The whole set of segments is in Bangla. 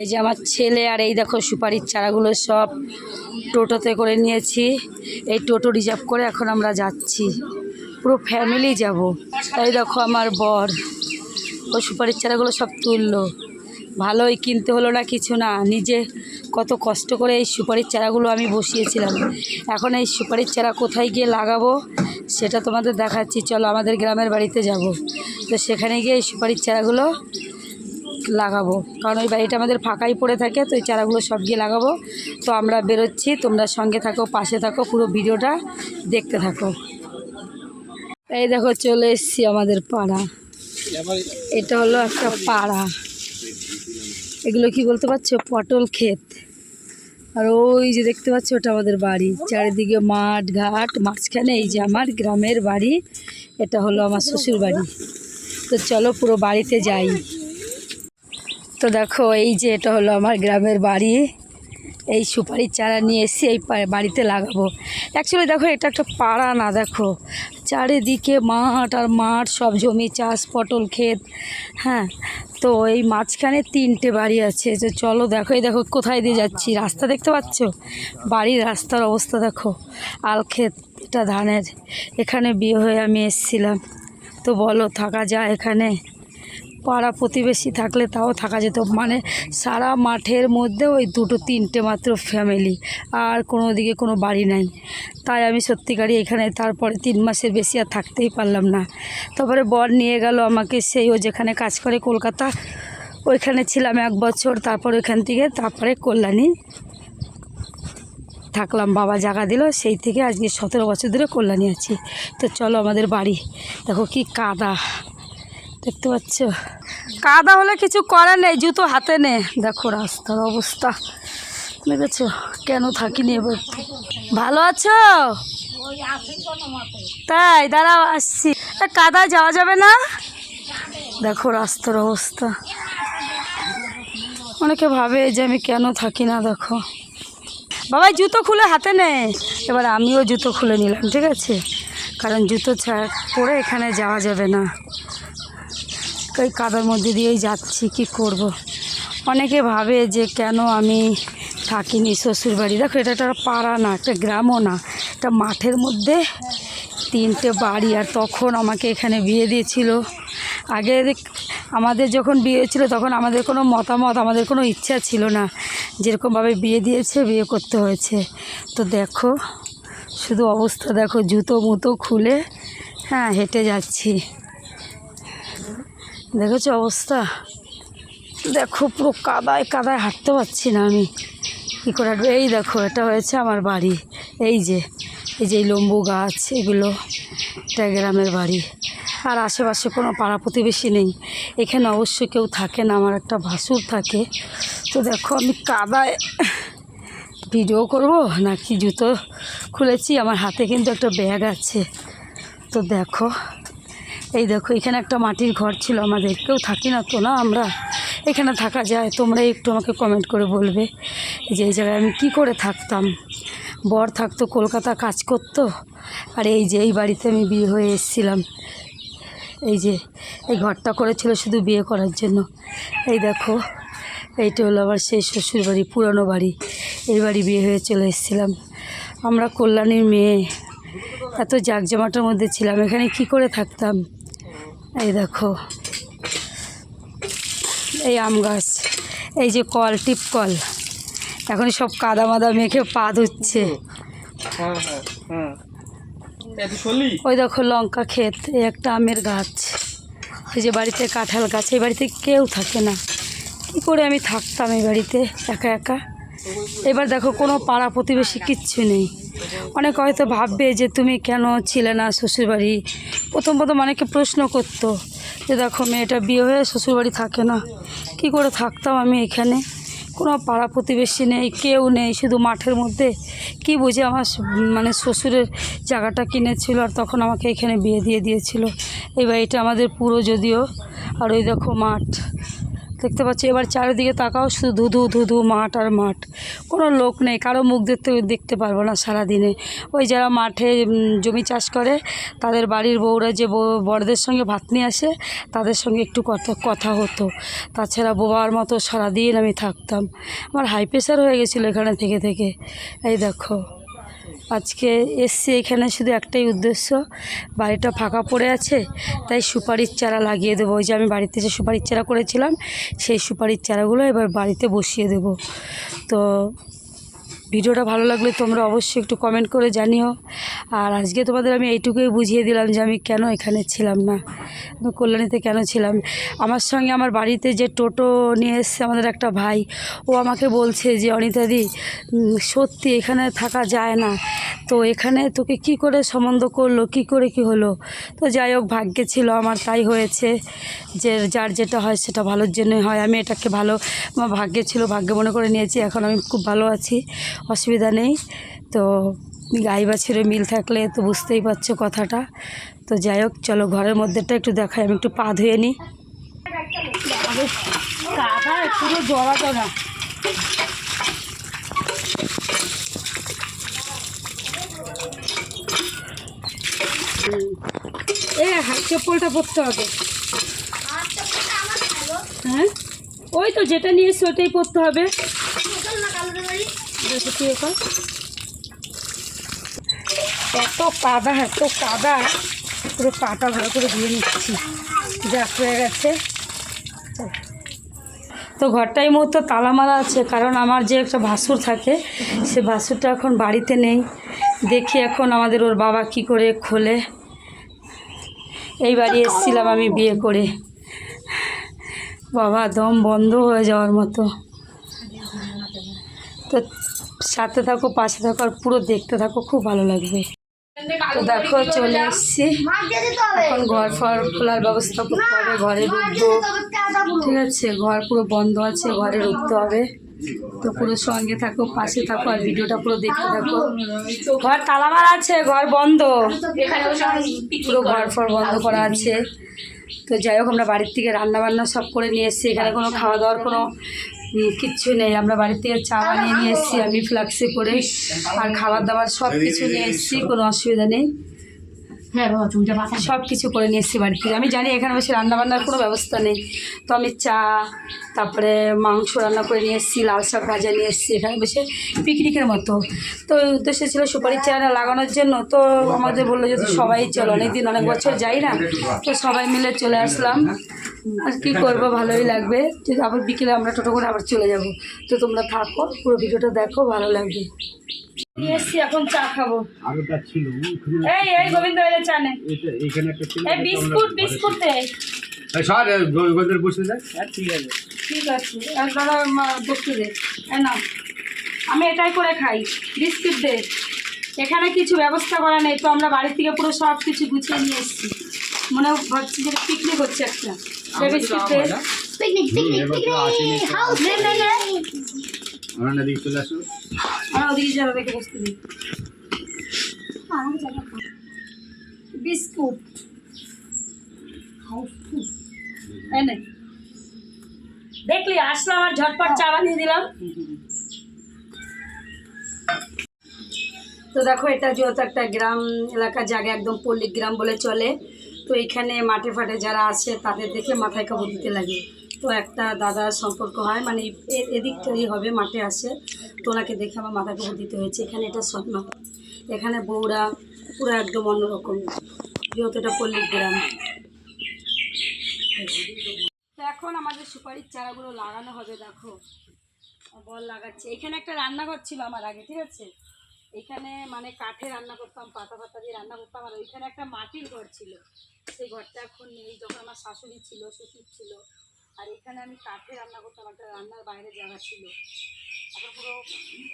এই যে আমার ছেলে আর এই দেখো সুপারির চারাগুলো সব টোটোতে করে নিয়েছি। এই টোটো রিজার্ভ করে এখন আমরা যাচ্ছি। পুরো ফ্যামিলি যাব। এই দেখো আমার বর। ও সুপারির চারাগুলো সব তুললো। ভালোই কিনতে হলো না কিছু না, নিজে কত কষ্ট করে এই সুপারির চারাগুলো আমি বসিয়েছিলাম। এখন এই সুপারির চারা কোথায় গিয়ে লাগাবো সেটা তোমাদের দেখাচ্ছি। চলো আমাদের গ্রামের বাড়িতে যাব। তো সেখানে গিয়ে এই সুপারির চারাগুলো লাগাবো। কারণ ওই বাড়িটা আমাদের ফাঁকাই পড়ে থাকে, তো এই চারাগুলো সব গিয়ে লাগাবো। তো আমরা বেরোচ্ছি, তোমরা সঙ্গে থাকো, পাশে থাকো, পুরো ভিডিওটা দেখতে থাকো। এই দেখো, চলে এসছি আমাদের পাড়া। এটা হলো একটা পাড়া। এগুলো কি বলতে পারছ? পটল ক্ষেত। আর ওই যে দেখতে পাচ্ছ, ওটা আমাদের বাড়ি। চারিদিকে মাঠ, ঘাট, মাঝখানে এই যে আমার গ্রামের বাড়ি, এটা হলো আমার শ্বশুর বাড়ি তো চলো পুরো বাড়িতে যাই। তো দেখো, এই যে এটা হলো আমার গ্রামের বাড়ি। এই সুপারির চারা নিয়ে এসে এই বাড়িতে লাগাবো। অ্যাকচুয়ালি দেখো, এটা একটা পাড়া না, দেখো। চারিদিকে মাঠ আর মাঠ, সব জমি চাষ, পটল, ক্ষেত। হ্যাঁ তো এই মাঝখানে তিনটে বাড়ি আছে। তো চলো দেখো, এই দেখো, কোথায় দিয়ে যাচ্ছি? রাস্তা দেখতে পাচ্ছ? বাড়ির রাস্তার অবস্থা দেখো। আল ক্ষেত, এটা ধানের। এখানে বিয়ে হয়ে আমি এসেছিলাম। তো বলো, থাকা যায় এখানে? পাড়া প্রতিবেশী থাকলে তাও থাকা যেত। মানে সারা মাঠের মধ্যে ওই দুটো তিনটে মাত্র ফ্যামিলি আর কোনো দিকে কোনো বাড়ি নাই। তাই আমি সত্যিকারই এখানে তারপরে তিন মাসের বেশি আর থাকতেই পারলাম না। তারপরে বর নিয়ে গেল আমাকে, সেই ও যেখানে কাজ করে কলকাতা, ওইখানে ছিলাম এক বছর, তারপর ওইখান থেকে তারপরে কল্যাণী থাকলাম। বাবা জায়গা দিল, সেই থেকে আজকে সতেরো বছর ধরে কল্যাণী আছি। তো চলো আমাদের বাড়ি। দেখো কি কাদা। দেখতে পাচ্ছ? কাদা হলে কিছু করার নেই জুতো হাতে নে। দেখো রাস্তার অবস্থা। দেখেছ? কেন থাকিনি এবার? ভালো আছো? তাই দাঁড়াও আসছি। এ, কাদায় যাওয়া যাবে না? দেখো রাস্তার অবস্থা। অনেকে ভাবে যে আমি কেন থাকি না দেখো। বাবা জুতো খুলে হাতে নে। এবার আমিও জুতো খুলে নিলাম ঠিক আছে? কারণ জুতো ছাড়া পরে এখানে যাওয়া যাবে না। ওই কাদার মধ্যে দিয়েই যাচ্ছি, কি করব। অনেকে ভাবে যে কেন আমি থাকিনি শ্বশুর বাড়ি দেখো, এটা একটা পাড়া না, একটা গ্রামও না। একটা মাঠের মধ্যে তিনটে বাড়ি আর তখন আমাকে এখানে বিয়ে দিয়েছিল। আগে আমাদের যখন বিয়ে হয়েছিল তখন আমাদের কোনো মতামত, আমাদের কোনো ইচ্ছা ছিল না যেরকমভাবে বিয়ে দিয়েছে, বিয়ে করতে হয়েছে। তো দেখো, শুধু অবস্থা দেখো জুতো মুতো খুলে হ্যাঁ হেঁটে যাচ্ছি। দেখেছ অবস্থা? দেখো, পুরো কাদায় কাদায় হাঁটতে পারছি না আমি। কী করে এই দেখো, এটা হয়েছে আমার বাড়ি। এই যে এই যে লম্বু গাছ, এগুলো এটা গ্রামের বাড়ি। আর আশেপাশে কোনো পাড়া প্রতিবেশী নেই। এখানে অবশ্য কেউ থাকে না, আমার একটা ভাসুর থাকে। তো দেখো, আমি কাদায় ভিডিও করব নাকি জুতো খুলেছি? আমার হাতে কিন্তু একটা ব্যাগ আছে। তো দেখো এই দেখো, এখানে একটা মাটির ঘর ছিল আমাদের। কেউ থাকি না তো না আমরা? এখানে থাকা যায় তোমরা একটু আমাকে কমেন্ট করে বলবে। যে এই জায়গায় আমি কি করে থাকতাম? বর থাকতো, কলকাতা কাজ করতো। আর এই যে, এই বাড়িতে আমি বিয়ে হয়ে এসেছিলাম। এই যে, এই ঘরটা করেছিল শুধু বিয়ে করার জন্য। এই দেখো, এইটা হলো আবার সেই শ্বশুর বাড়ি, পুরানো বাড়ি। এই বাড়ি বিয়ে হয়ে চলে এসেছিলাম। আমরা কল্যাণীর মেয়ে। এত জাকজমাটার মধ্যে ছিলাম, এখানে কি করে থাকতাম? এই দেখো। এই আম গাছ, এই যে কল, টিপ কল। এখন সব কাদা মাদা মেখে পা ধুচ্ছে। ওই দেখো লঙ্কা ক্ষেত, এই একটা আমের গাছ। এই যে বাড়িতে কাঁঠাল গাছ, এই বাড়িতে কেউ থাকে না। কী করে আমি থাকতাম এই বাড়িতে, একা একা? এবার দেখো, কোনো পাড়া প্রতিবেশী কিচ্ছু নেই। অনেক হয়তো ভাববে যে তুমি কেন ছিলে না শ্বশুরবাড়ি? প্রথম প্রথম অনেকে প্রশ্ন করতো যে দেখো, মেয়েটা বিয়ে হয়ে শ্বশুরবাড়ি থাকে না, কি করে থাকতাম আমি এখানে? কোনো পাড়া প্রতিবেশী নেই, কেউ নেই, শুধু মাঠের মধ্যে। কি বুঝে আমার মানে শ্বশুরের জায়গাটা কিনেছিল আর তখন আমাকে এখানে বিয়ে দিয়ে দিয়েছিল। এই বাড়িটা আমাদের পুরো যদিও। আর ওই দেখো মাঠ। দেখতে পাচ্ছি, এবার চারিদিকে তাকাও, শুধু ধুধু ধুধু মাঠ আর মাঠ। কোনো লোক নেই, কারও মুখ দেখতে দেখতে পারব না সারাদিনে। ওই যারা মাঠে জমি চাষ করে, তাদের বাড়ির বউরা যে বড়দের সঙ্গে ভাত নিয়ে আসে, তাদের সঙ্গে একটু কথা কথা হতো। তাছাড়া বোবার মতো সারাদিন আমি থাকতাম। আমার হাই প্রেশার হয়ে গেছিল এখানে থেকে থেকে। এই দেখো। আজকে এসছি এখানে শুধু একটাই উদ্দেশ্য, বাড়িটা ফাঁকা পড়ে আছে, তাই সুপারির চারা লাগিয়ে দেবো। ওই যে আমি বাড়িতে যে সুপারির চারা করেছিলাম, সেই সুপারির চারাগুলো এবার বাড়িতে বসিয়ে দেব। তো ভিডিওটা ভালো লাগলে তোমরা অবশ্যই একটু কমেন্ট করে জানিও। আর আজকে তোমাদের আমি এইটুকুই বুঝিয়ে দিলাম যে আমি কেন এখানে ছিলাম না কল্যাণীতে কেন ছিলাম। আমার সঙ্গে আমার বাড়িতে যে টোটো নিয়ে এসছে আমাদের একটা ভাই, ও আমাকে বলছে যে অনিতাদি সত্যি এখানে থাকা যায় না। তো এখানে তোকে কি করে সম্বন্ধ করল, কি করে কি হলো? তো যাই হোক, ভাগ্যে ছিল আমার, তাই হয়েছে যে, যার যেটা হয় সেটা ভালোর জন্যই হয়। আমি এটাকে ভালো, আমার ভাগ্যে ছিল, ভাগ্য মনে করে নিয়েছি, এখন আমি খুব ভালো আছি। অসুবিধা নেই। তো গাই বাছুরে মিল থাকলে তো বুঝতেই পারছ কথাটা। তো যাই হোক চলো ঘরের মধ্যেটা একটু দেখাই আমি একটু পা ধুয়ে নিই। পুরো এই হাত চপ্পলটা পরতে হবে। হ্যাঁ? ওই তো যেটা নিয়ে এসছি ওটাই পরতে হবে। এত কাদা এত কাদা পুরো পাটা ভালো করে ধুয়ে নিচ্ছি। যা হয়ে গেছে। তো ঘরটাই মুহূর্তে তালা মারা আছে, কারণ আমার যে একটা ভাসুর থাকে, সে ভাসুরটা এখন বাড়িতে নেই। দেখি এখন আমাদের ওর বাবা কি করে খোলে। এই বাড়ি এসেছিলাম আমি বিয়ে করে। বাবা, দম বন্ধ হয়ে যাওয়ার মতো। তো সাথে থাকো, পাশে থাকো আর পুরো দেখতে থাকো, খুব ভালো লাগবে। তো দেখো, চলে এসছি। এখন ঘর ফর খোলার ব্যবস্থা করতে হবে, ঘরে ঢুকবো। ঠিক আছে, ঘর পুরো বন্ধ আছে, ঘরে ঢুকতে হবে। তো পুরো সঙ্গে থাকো, পাশে থাকো আর ভিডিওটা পুরো দেখতে থাকো। ঘর তালা মারা আছে, ঘর বন্ধ। পুরো ঘর ফর বন্ধ করা আছে। তো যাই হোক, আমরা বাড়ির থেকে রান্না বান্না সব করে নিয়ে এসেছি। এখানে কোনো খাওয়া দাওয়ার কোনো কিচ্ছু নেই। আমরা থেকে চা বানিয়ে নিয়ে এসেছি আমি ফ্লাক্সে করে আর খাবার দাবার সব কিছু নিয়ে এসেছি কোনো অসুবিধা নেই। হ্যাঁ সব কিছু করে নিয়ে এসেছি বাড়ি থেকে। আমি জানি এখানে বসে রান্না বান্নার কোনো ব্যবস্থা নেই। তো আমি চা তারপরে মাংস রান্না করে নিয়ে এসেছি লাল শাক ভাজা নিয়ে এসেছি এখানে বসে পিকনিকের মতো। তো উদ্দেশ্য ছিল সুপারির চারা লাগানোর জন্য। তো আমাদের বলল যে সবাই চলো অনেকদিন অনেক বছর যাই না। তো সবাই মিলে চলে আসলাম। আর কি করব ভালোই লাগবে। যে আবার বিকেলে আমরা টোটো করে আবার চলে যাব। তো তোমরা থাকো পুরো ভিডিওটা দেখো ভালো লাগবে। নিয়ে এসেছি এখন চা খাব। আরোটা ছিল এই এই গোবিন্দ এলে চা নে। এটা এখানে একটা ছিল এই বিস্কুট বিস্কুট দে। এই সর গোলগোলদের বসে যায় হ্যাঁ ঠিক আছে। ঠিক আছে। আর দাদা বসতে দে। নাও। আমি এটাই করে খাই। বিস্কুট দে। এখানে কিছু ব্যবস্থা করা নেই তো আমরা বাড়ি থেকে পুরো সব কিছু গুছিয়ে নিয়ে এসেছি। মনে ভাবছি যে পিকনিক হচ্ছে একটা। পিকনিক পিকনিক এবার তো পিকনিক হাউস নে নে নে আমরা না চলে আসো আর ওদিকে যারা দেখে বসতে দিই। বিস্কুট। এই নে। দেখলি আসলাম আর ঝটপট চা বানিয়ে দিলাম। তো দেখো এটা যেহেতু একটা গ্রাম এলাকার জায়গা একদম পল্লী গ্রাম বলে চলে। তো এখানে মাঠে ফাটে যারা আছে, তাদের দেখে মাথায় কাপড় দিতে লাগে। তো একটা দাদার সম্পর্ক হয় মানে এ- এদিকটারই হবে, মাঠে আসে তো ওনাকে দেখে আমার মাথায় কাপড় দিতে হয়েছে। এখানে এটা স্বপ্ন। এখানে বউরা পুরো একদম অন্যরকম। যেহেতু এটা পল্লী গ্রাম এখন আমাদের সুপারির চারাগুলো লাগানো হবে, দেখো। বল লাগাচ্ছে। এখানে একটা রান্নাঘর ছিল আমার আগে, ঠিক আছে? এখানে মানে কাঠে রান্না করতাম, পাতা পাতা দিয়ে রান্না করতাম, আর ওইখানে একটা মাটির ঘর ছিল। সেই ঘরটা এখন নেই, যখন আমার শাশুড়ি ছিল, শ্বশুর ছিল। আর এখানে আমি কাঠে রান্না করতাম, একটা রান্নার বাইরে জায়গা ছিল। এখন পুরো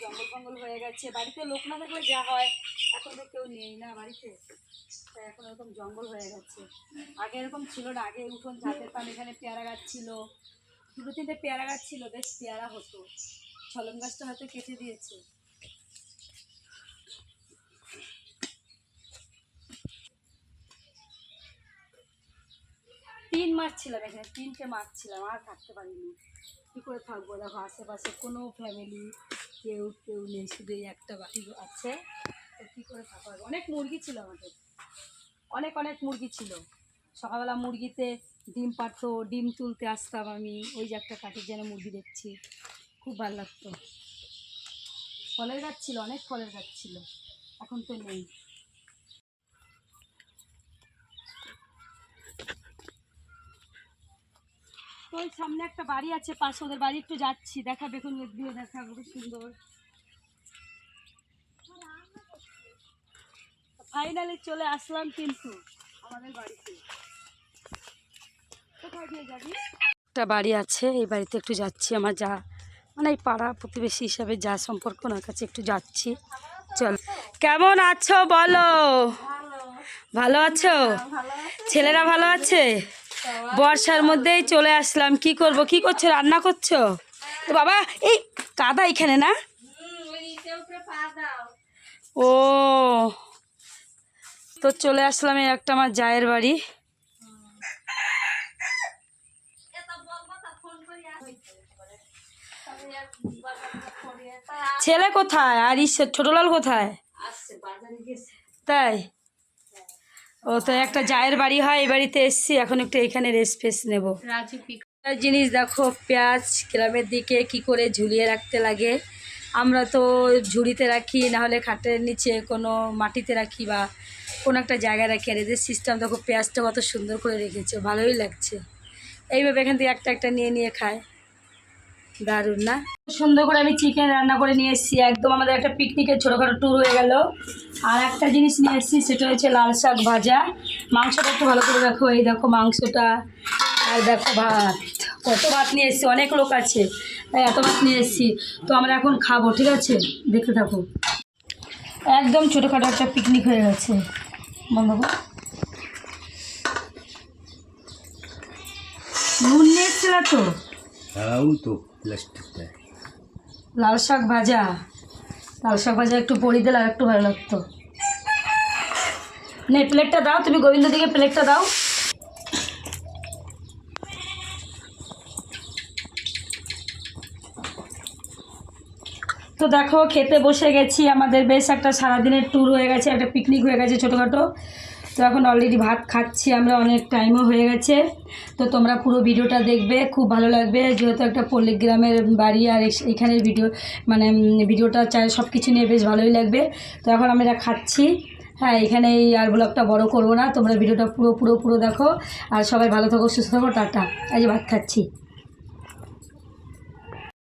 জঙ্গল ফঙ্গল হয়ে গেছে। বাড়িতে লোক না থাকলে যা হয়, এখন তো কেউ নেই না বাড়িতে। এখন এরকম জঙ্গল হয়ে গেছে। আগে এরকম ছিল না, আগে উঠোন ঝাঁট দিতাম, এখানে পেয়ারা গাছ ছিল। দুটো তিনটে পেয়ারা গাছ ছিল, বেশ পেয়ারা হতো। ছলম গাছটা হয়তো কেটে দিয়েছে। তিন মাস ছিলাম এখানে, তিনটে মারছিলাম আর থাকতে পারিনি। কী করে থাকব? দেখো, আশেপাশে কোনো ফ্যামিলি কেউ কেউ নেই শুধু একটা বাড়ি আছে। তো কী করে থাকা হবে অনেক মুরগি ছিল আমাদের। অনেক অনেক মুরগি ছিল। সকালবেলা মুরগিতে ডিম পাড়তো, ডিম তুলতে আসতাম আমি। ওই যে একটা কাঠের যেন মুরগি দেখছি। খুব ভালো লাগতো। ফলের গাছ ছিল, অনেক ফলের গাছ ছিল। এখন তো নেই। ওই সামনে একটা বাড়ি আছে পাশে ওদের বাড়ি একটু যাচ্ছি। দেখা দেখুন দিয়ে দেখা খুব সুন্দর। ফাইনালি চলে আসলাম কিন্তু আমাদের বাড়িতে। কোথায় দিয়ে যাবি? একটা বাড়ি আছে এই বাড়িতে একটু যাচ্ছি। আমার যা মানে এই পাড়া প্রতিবেশী হিসাবে যা সম্পর্ক ওনার কাছে একটু যাচ্ছি। চল। কেমন আছো বলো? ভালো আছো। ছেলেরা ভালো আছে? বর্ষার মধ্যেই চলে আসলাম। কি করব? কি করছ? রান্না করছ? তো বাবা এই কাদা এখানে না? ও তো চলে আসলাম এই একটা আমার জায়ের বাড়ি। ছেলে কোথায়? আর ইস ছোটলাল কোথায়? তাই? ও তো একটা জায়ের বাড়ি হয় এই বাড়িতে এসছি এখন একটু এখানে রেস্ট ফেস নেব। রাজু জিনিস দেখো পেঁয়াজ গ্রামের দিকে কি করে ঝুলিয়ে রাখতে লাগে। আমরা তো ঝুড়িতে রাখি নাহলে খাটের নিচে কোনো মাটিতে রাখি বা কোনো একটা জায়গায় রাখি। আর এদের সিস্টেম দেখো পেঁয়াজটা কত সুন্দর করে রেখেছে ভালোই লাগছে। এইভাবে এখান থেকে একটা একটা নিয়ে নিয়ে খায়। দারুণ না? সুন্দর করে আমি চিকেন রান্না করে নিয়ে এসেছি। একদম আমাদের একটা পিকনিকের ছোটোখাটো ট্যুর হয়ে গেল। আর একটা জিনিস নিয়ে এসেছি, সেটা হচ্ছে লাল শাক ভাজা। মাংসটা একটু ভালো করে দেখো, এই দেখো মাংসটা। আর দেখো ভাত। কত ভাত নিয়ে এসেছি, অনেক লোক আছে। এত ভাত নিয়ে এসেছি। তো আমরা এখন খাব, ঠিক আছে? দেখতে থাকো। একদম ছোটোখাটো একটা পিকনিক হয়ে গেছে। বন্ধ নুন নিয়ে এসেছিলা তো? তাও তো। প্লাস্টিকটা। লাল শাক ভাজা। লাল শাক ভাজা একটু পরি দিলে আর একটু ভালো লাগতো। নে, প্লেটটা দাও, তুমি গোবিন্দ দিকে প্লেটটা দাও। তো দেখো, খেতে বসে গেছি। আমাদের বেশ একটা সারাদিনের ট্যুর হয়ে গেছে, একটা পিকনিক হয়ে গেছে ছোটোখাটো। তো এখন অলরেডি ভাত খাচ্ছি, আমরা অনেক টাইমও হয়ে গেছে। তো তোমরা পুরো ভিডিওটা দেখবে, খুব ভালো লাগবে। যেহেতু একটা পল্লিগ্রামের বাড়ি আর এখানের ভিডিও মানে ভিডিওটা চাই সব কিছু নিয়ে বেশ ভালোই লাগবে। তো এখন আমরা খাচ্ছি। হ্যাঁ এখানে এই আর ব্লগটা বড় করব না। তোমরা ভিডিওটা পুরো পুরো পুরো দেখো। আর সবাই ভালো থাকো, সুস্থ থাকো, টাটা। আজ ভাত খাচ্ছি।